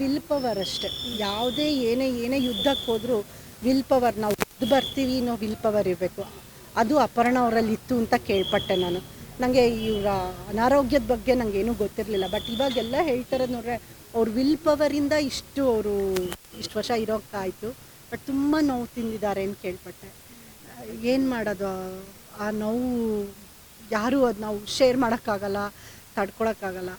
Will power ಅಷ್ಟೆ ಯಾವುದೇ ಏನೇ ಏನೇ ಯುದ್ಧಕ್ಕೆ ಹೋದರೂ ವಿಲ್ ಪವರ್ ನಾವು ಗೆದ್ದು ಬರ್ತೀವಿ ಅನ್ನೋ ವಿಲ್ ಪವರ್ ಇರಬೇಕು. ಅದು ಅಪರ್ಣ ಅವರಲ್ಲಿ ಇತ್ತು ಅಂತ ಕೇಳ್ಪಟ್ಟೆ ನಾನು. ನನಗೆ ಇವರ ಅನಾರೋಗ್ಯದ ಬಗ್ಗೆ ನನಗೇನೂ ಗೊತ್ತಿರಲಿಲ್ಲ. ಬಟ್ ಇವಾಗೆಲ್ಲ ಹೇಳ್ತಾರದು ನೋಡ್ರೆ, ಅವ್ರ ವಿಲ್ ಪವರಿಂದ ಇಷ್ಟು ಅವರು ಇಷ್ಟು ವರ್ಷ ಇರೋಕ್ಕಾಯಿತು ಬಟ್ ತುಂಬ ನೋವು ತಿಂದಿದ್ದಾರೆ ಅಂತ ಕೇಳ್ಪಟ್ಟೆ. ಏನು ಮಾಡೋದು? ಆ ನೋವು ಯಾರೂ ಅದು ನಾವು ಶೇರ್ ಮಾಡೋಕ್ಕಾಗಲ್ಲ, ತಡ್ಕೊಳಕ್ಕಾಗಲ್ಲ.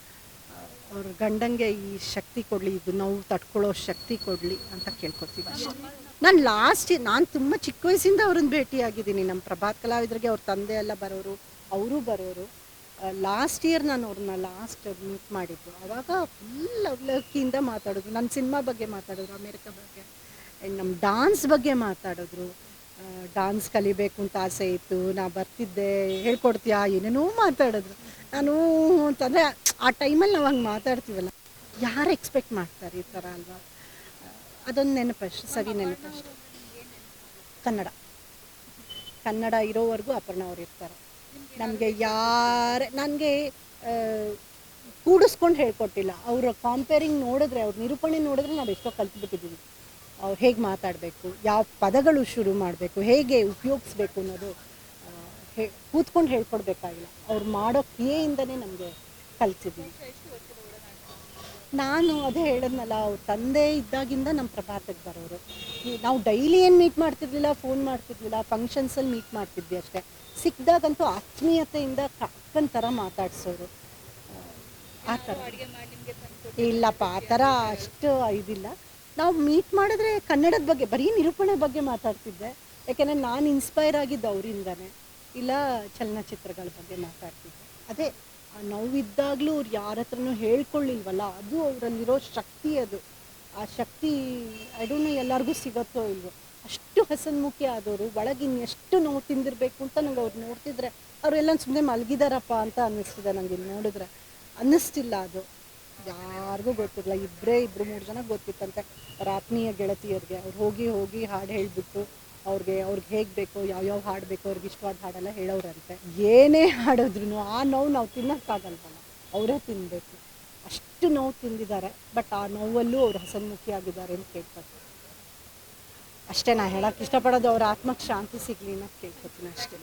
ಅವ್ರ ಗಂಡಂಗೆ ಈ ಶಕ್ತಿ ಕೊಡಲಿ, ಇದು ನೋವು ತಡ್ಕೊಳ್ಳೋ ಶಕ್ತಿ ಕೊಡಲಿ ಅಂತ ಕೇಳ್ಕೊತೀವಿ ಅಷ್ಟೇ ನಾನು ಲಾಸ್ಟ್ ನಾನು ತುಂಬ ಚಿಕ್ಕ ವಯಸ್ಸಿಂದ ಅವ್ರನ್ನ ಭೇಟಿಯಾಗಿದ್ದೀನಿ. ನಮ್ಮ ಪ್ರಭಾತ್ ಕಲಾವಿದರಿಗೆ ಅವ್ರ ತಂದೆ ಎಲ್ಲ ಬರೋರು, ಅವರು ಬರೋರು. ಲಾಸ್ಟ್ ಇಯರ್ ನಾನು ಅವ್ರನ್ನ ಲಾಸ್ಟ್ ಮೀಟ್ ಮಾಡಿದ್ದು. ಅವಾಗ ಫುಲ್ ಅವಲಕ್ಕಿಯಿಂದ ಮಾತಾಡೋದು. ನನ್ನ ಸಿನಿಮಾ ಬಗ್ಗೆ ಮಾತಾಡೋದು, ಅಮೇರಿಕ ಬಗ್ಗೆ. ನಮ್ಮ ಡಾನ್ಸ್ ಬಗ್ಗೆ ಮಾತಾಡಿದ್ರು. ಡಾನ್ಸ್ ಕಲಿಬೇಕು ಅಂತ ಆಸೆ ಇತ್ತು. ನಾ ಬರ್ತಿದ್ದೆ, ಹೇಳ್ಕೊಡ್ತೀಯಾ, ಏನೇನೋ ಮಾತಾಡಿದ್ರು. ನಾನು ಅಂತಂದರೆ ಆ ಟೈಮಲ್ಲಿ ನಾವು ಹಂಗೆ ಮಾತಾಡ್ತೀವಲ್ಲ, ಯಾರು ಎಕ್ಸ್ಪೆಕ್ಟ್ ಮಾಡ್ತಾರೆ ಈ ಥರ ಅಲ್ವಾ? ಅದೊಂದು ನೆನಪಷ್ಟು, ಸವಿ ನೆನಪಷ್ಟು. ಕನ್ನಡ. ಕನ್ನಡ ಇರೋವರೆಗೂ ಅಪರ್ಣ ಅವ್ರು ಇರ್ತಾರೆ. ನಮಗೆ ಯಾರ, ನನಗೆ ಕೂಡಿಸ್ಕೊಂಡು ಹೇಳ್ಕೊಟ್ಟಿಲ್ಲ. ಅವರ ಕಾಂಪೇರಿಂಗ್ ನೋಡಿದ್ರೆ, ಅವ್ರ ನಿರೂಪಣೆ ನೋಡಿದ್ರೆ ನಾವು ಎಷ್ಟೋ ಕಲ್ತ್ಬಿಟ್ಟಿದ್ದೀವಿ ಅವ್ರು ಹೇಗೆ ಮಾತಾಡಬೇಕು, ಯಾವ ಪದಗಳು ಶುರು ಮಾಡಬೇಕು, ಹೇಗೆ ಉಪಯೋಗಿಸ್ಬೇಕು ಅನ್ನೋದು. ಹೇ, ಕೂತ್ಕೊಂಡು ಹೇಳ್ಕೊಡ್ಬೇಕಾಗಿಲ್ಲ. ಅವ್ರು ಮಾಡೋ ಕ್ರಿಯೆಯಿಂದನೇ ನಮಗೆ ಕಲ್ತಿದ್ದೀನಿ. ನಾನು ಅದೇ ಹೇಳದ್ನಲ್ಲ, ಅವ್ರ ತಂದೆ ಇದ್ದಾಗಿಂದ ನಮ್ಮ ಪ್ರಭಾತಕ್ಕೆ ಬರೋರು. ನಾವು ಡೈಲಿ ಏನು ಮೀಟ್ ಮಾಡ್ತಿರ್ಲಿಲ್ಲ ಫೋನ್ ಮಾಡ್ತಿರ್ಲಿಲ್ಲ ಫಂಕ್ಷನ್ಸಲ್ಲಿ ಮೀಟ್ ಮಾಡ್ತಿದ್ವಿ ಅಷ್ಟೇ. ಸಿಕ್ಕಿದಾಗಂತೂ ಆತ್ಮೀಯತೆಯಿಂದ ಅಕ್ಕನ ಥರ ಮಾತಾಡ್ಸೋರು. ಆ ಥರ ಇಲ್ಲಪ್ಪ, ಆ ಥರ ಅಷ್ಟು ಇದಿಲ್ಲ. ನಾವು ಮೀಟ್ ಮಾಡಿದ್ರೆ ಕನ್ನಡದ ಬಗ್ಗೆ, ಬರೀ ನಿರೂಪಣೆ ಬಗ್ಗೆ ಮಾತಾಡ್ತಿದ್ದೆ. ಯಾಕೆಂದರೆ ನಾನು ಇನ್ಸ್ಪೈರ್ ಆಗಿದ್ದು ಅವರಿಂದನೇ. ಇಲ್ಲ ಚಲನಚಿತ್ರಗಳ ಬಗ್ಗೆ ಮಾತಾಡ್ತಿದ್ದೆ. ಅದೇ, ಆ ನೋವಿದ್ದಾಗಲೂ ಅವ್ರು ಯಾರ ಹತ್ರನೂ ಹೇಳ್ಕೊಳ್ಳಿಲ್ವಲ್ಲ, ಅದು ಅವರಲ್ಲಿರೋ ಶಕ್ತಿ ಅದು. ಆ ಶಕ್ತಿ ನೋ ಎಲ್ಲರಿಗೂ ಸಿಗತ್ತೋ ಇಲ್ವೋ. ಅಷ್ಟು ಹಸನ್ಮುಖಿ ಆದವರು ಒಳಗೆ ಎಷ್ಟು ನೋವು ತಿಂದಿರಬೇಕು ಅಂತ ನಂಗೆ ಅವ್ರು ನೋಡ್ತಿದ್ರೆ, ಅವರೆಲ್ಲ ಸುಮ್ಮನೆ ಮಲಗಿದಾರಪ್ಪ ಅಂತ ಅನ್ನಿಸ್ತಿದೆ ನನಗೆ ಇಲ್ಲಿ ನೋಡಿದ್ರೆ. ಅನ್ನಿಸ್ತಿಲ್ಲ ಅದು. ಯಾರಿಗೂ ಗೊತ್ತಿಲ್ಲ ಇಬ್ಬರೇ ಇಬ್ಬರು ಮೂರು ಜನ ಗೊತ್ತಿತ್ತಂತೆ. ಅವ್ರ ಆತ್ಮೀಯ ಗೆಳತಿಯರಿಗೆ, ಅವ್ರು ಹೋಗಿ ಹೋಗಿ ಹಾಡು ಹೇಳಿಬಿಟ್ಟು ಅವ್ರಿಗೆ ಅವ್ರಿಗೆ ಹೇಗೆ ಬೇಕೋ ಯಾವ್ಯಾವ ಹಾಡು ಬೇಕೋ, ಅವ್ರಿಗೆ ಇಷ್ಟವಾದ ಹಾಡೆಲ್ಲ ಹೇಳೋರಂತೆ. ಏನೇ ಹಾಡಿದ್ರು ಆ ನೋವು ನಾವು ತಿನ್ನೋಕ್ಕಾಗಲ್ವಲ್ಲ ಅವರೇ ತಿನ್ನಬೇಕು ಅಷ್ಟು ನೋವು ತಿಂದಿದ್ದಾರೆ, ಬಟ್ ಆ ನೋವಲ್ಲೂ ಅವ್ರು ಹಸನ್ಮುಖಿ ಆಗಿದ್ದಾರೆ ಅಂತ ಕೇಳ್ಕೊತೀನಿ ಅಷ್ಟೇ ನಾ ಹೇಳಕ್ಕೆ ಇಷ್ಟಪಡೋದು ಅವ್ರ ಆತ್ಮಕ್ಕೆ ಶಾಂತಿ ಸಿಗಲಿ ಅಂತ ಕೇಳ್ಕೊತೀನಿ ಅಷ್ಟೇ.